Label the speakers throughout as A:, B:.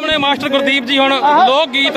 A: ਸਾਹਮਣੇ ਮਾਸਟਰ ਗੁਰਦੀਪ ਜੀ ਹੁਣ ਲੋਕ ਗੀਤ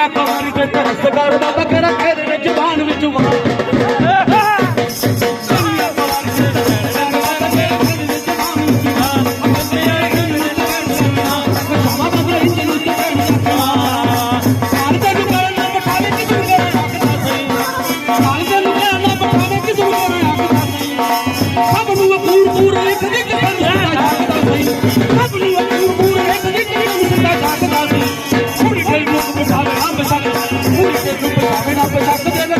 B: ਦੁਨੀਆ ਤੋਂ ਮਨ ਤੇ ਤਰਸ ਕਰਦਾ ਬਕਰਾ ਖੇਦ ਵਿੱਚ Let's go.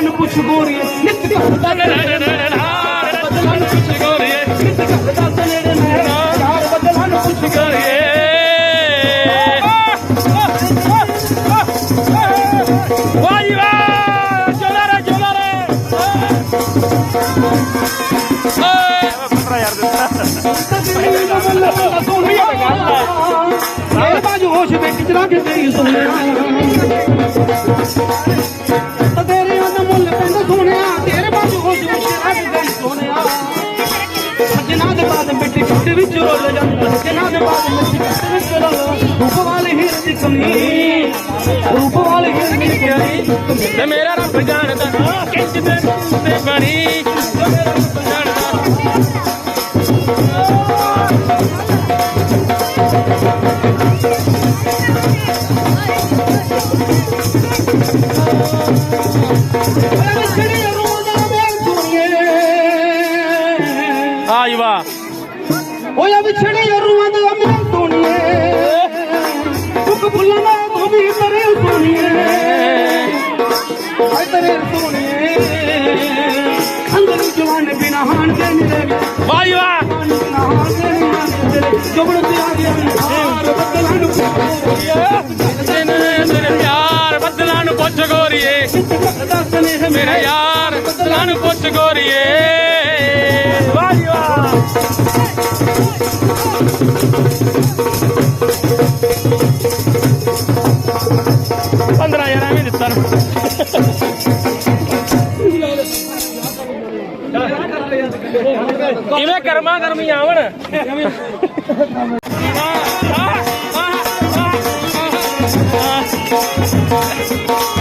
B: ਬਦਲਨ ਕੁਛ ਗੋਰੀਏ ਨਿਤ ਕਹਦਾ ਤੇਰੇ ਨੈਣ ਬਦਲਨ ਕੁਛ ਗੋਰੀਏ ਨਿਤ ਕਹਦਾ ਤੇਰੇ ਨੈਣ ਯਾਰ ਬਦਲਨ ਕੁਛ ਗੋਰੀਏ। ਵਾਜੀ ਵਾ ਚਲਾ ਰੇ ਚਲਾ ਰੇ ਓਏ ਪਤਰਾ ਯਾਰ ਦਿੱਤਾ ਸੋਹਣੀਆ ਦਾ ਗੱਲ ਹੈ ਬਾਜੂ ਹੋਸ਼ ਵਿੱਚ ਚਲਾ ਕੇ ਤੇਰੀ ਸੁਣਿਆ ਵਿੱਚ ਰੋਲ ਜਾਂਦਾ ਸੱਜਣਾ ਦੇ ਬਾਦ ਮਿੱਟੀ ਵਿੱਚ ਰੋਲ ਰੂਪ ਵਾਲੀ ਹੀਰ ਦੀ ਕਮੀ, ਰੂਪ ਵਾਲੀ ਹੀਰ ਦੀ ਕਮੀ।
A: ਤੇ ਮੇਰਾ ਰੱਬ ਜਾਣਦਾ ਕਿੰਜ ਤੇ ਬਣੀ। ਤੇ ਮੇਰਾ ਰੱਬ ਜਾਣਦਾ
B: ਜਵਾਨ ਬਿਨਾ ਹਾਨ ਦੇ ਨਿਰੇ
A: ਵਾਹ ਜੀ ਵਾਹ
B: ਬਿਨਾ ਹਾਨ ਦੇ ਨਿਰੇ ਜਬੜ ਤੇ ਆ ਗਿਆ ਹਾਰ ਬਦਲਾਂ ਨੂੰ
A: ਤੈਨੂੰ ਤੇਰੇ ਪਿਆਰ ਬੱਦਲਾਂ ਨੂੰ ਪੁੱਛ ਗੋਰੀਏ।
B: ਦੱਸ ਨੇ
A: ਮੇਰਾ। ਯਾਰ ਬੱਦਲਾਂ ਨੂੰ ਪੁੱਛ ਗੋਰੀਏ। ਵਾਹ ਜੀ ਵਾਹ ਕਿਵੇਂ ਕਰਮਾ ਕਰਮੀ ਆਵਣ?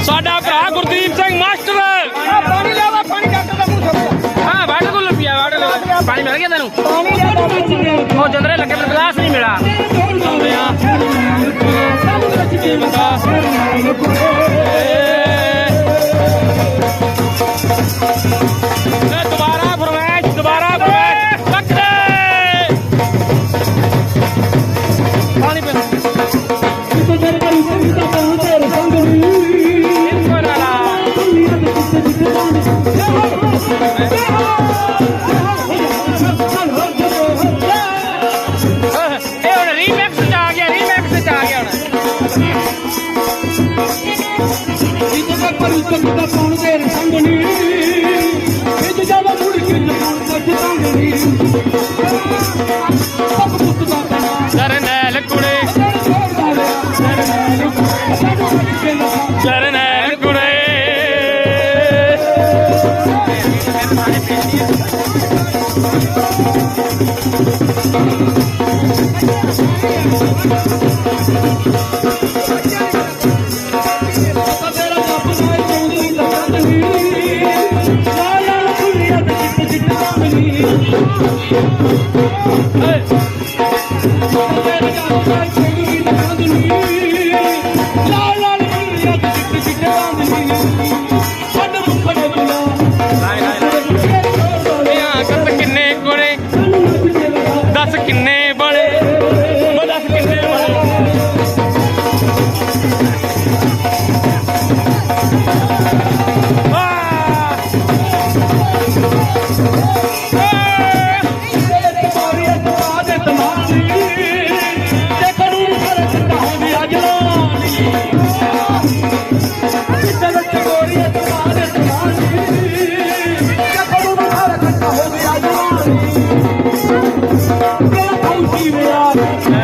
A: ਸਾਡਾ ਭਰਾ ਗੁਰਦੀਪ ਸਿੰਘ ਮਾਸਟਰ। ਪਾਣੀ ਲਿਆਵਾ ਪਾਣੀ ਡਾਕਟਰ ਦਾ ਮੂੰਹ ਸੁੱਕ ਹਾਂ ਵਾਟਰ ਕੂਲਰ ਪਿਆ ਵਾਟਰ ਕੂਲਰ ਪਾਣੀ ਮਿਲ ਗਿਆ ਤੈਨੂੰ?
B: ਪਾਣੀ ਲਿਆ ਵਿੱਚ
A: ਉਹ ਜੰਦਰੇ ਲੱਗੇ ਪਰ ਗਲਾਸ ਨਹੀਂ ਮਿਲਾ ਆਉਂਦੇ ਇਹ
B: ਮੇਰਾ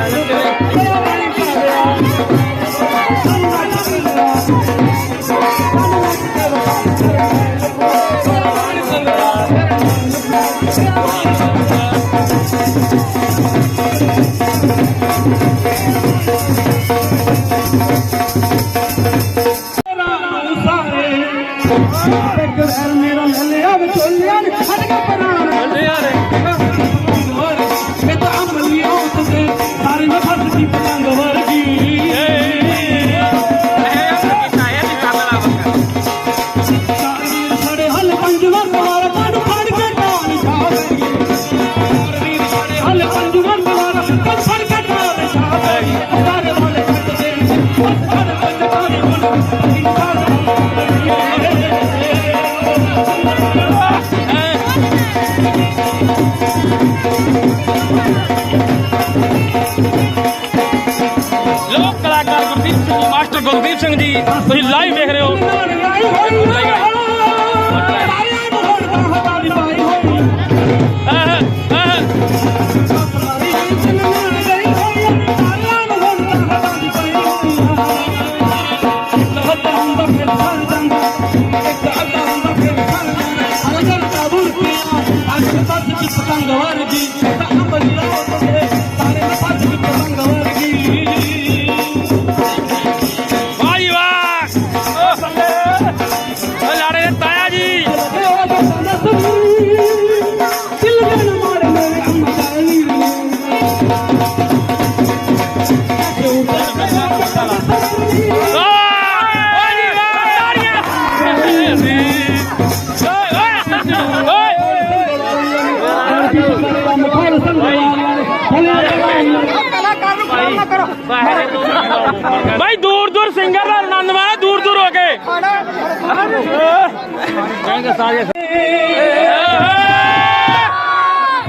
B: ਸਾਰੇ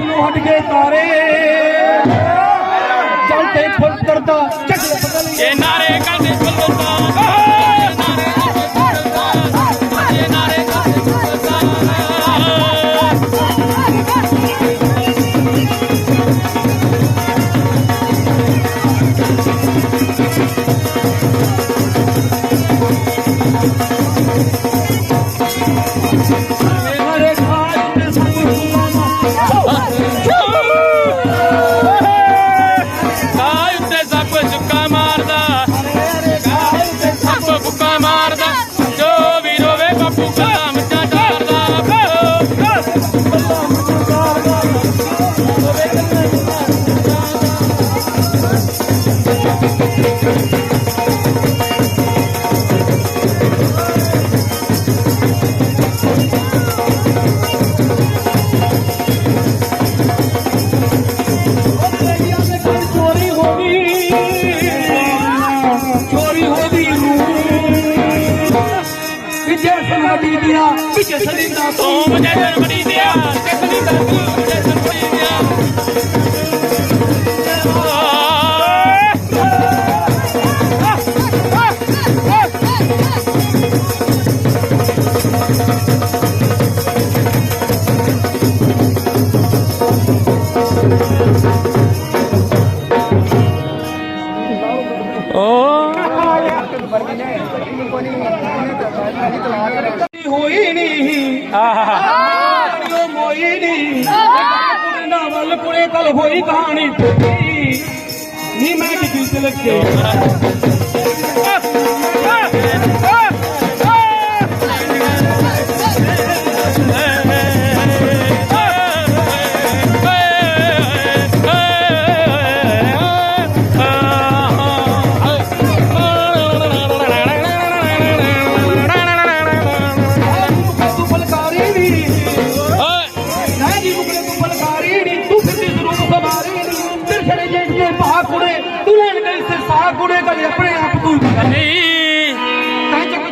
A: ਨੂੰ ਹਟ ਗਏ ਤਾਰੇ। ਚਲਤੇ ਫੁੱਲ ਕਰਦਾ
C: ਚੱਕ ਪਤਾ ਨਹੀਂ ਇਹ ਨਾਰੇ ਕਰਦੇ
A: ਫੁੱਲ ਕਰਦਾ ਵਿੱਚ ਸਦੀ ਦਾ
C: ਤੂੰ ਮਜਾ ਜਨ ਬਣੀ ਦਿਆ,
A: ਤੇ
C: ਸਦੀ ਦਾ
D: ਤੂੰ ਮਜਾ ਜਨ ਬਣੀ ਦਿਆ। पुरे कल हुई
B: कहानी नी
E: मैं दिल से लग गई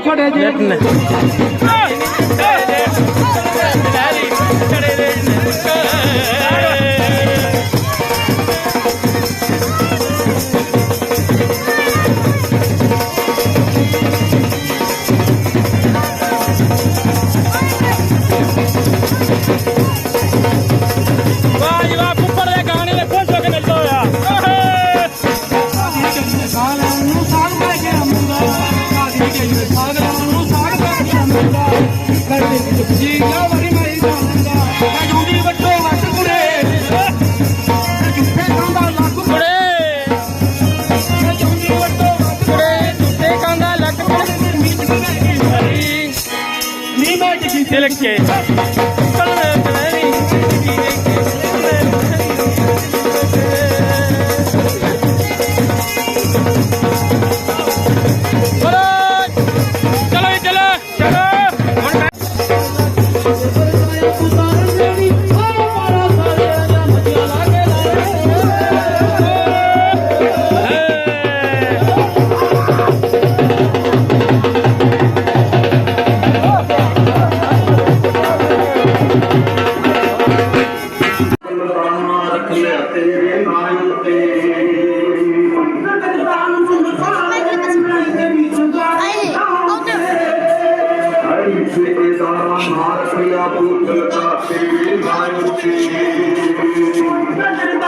E: છોડે
F: છે Thank you.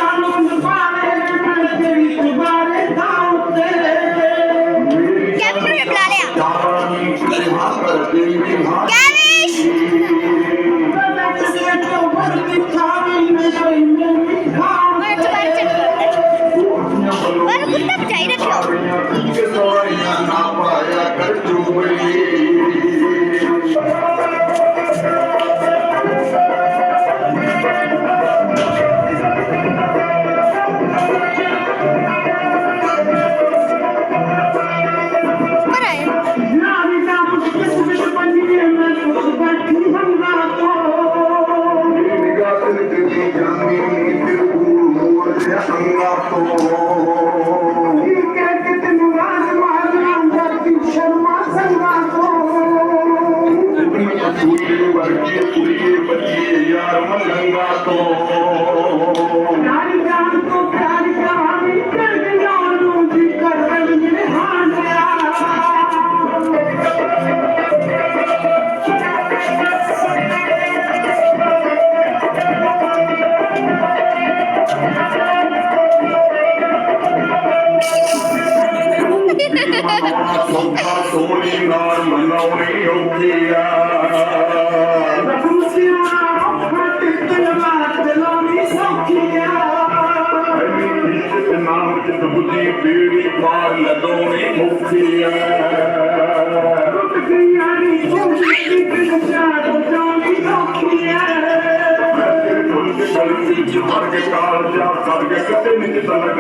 F: جي جو مار جي کار جا سار
E: کي کتن نيچ تره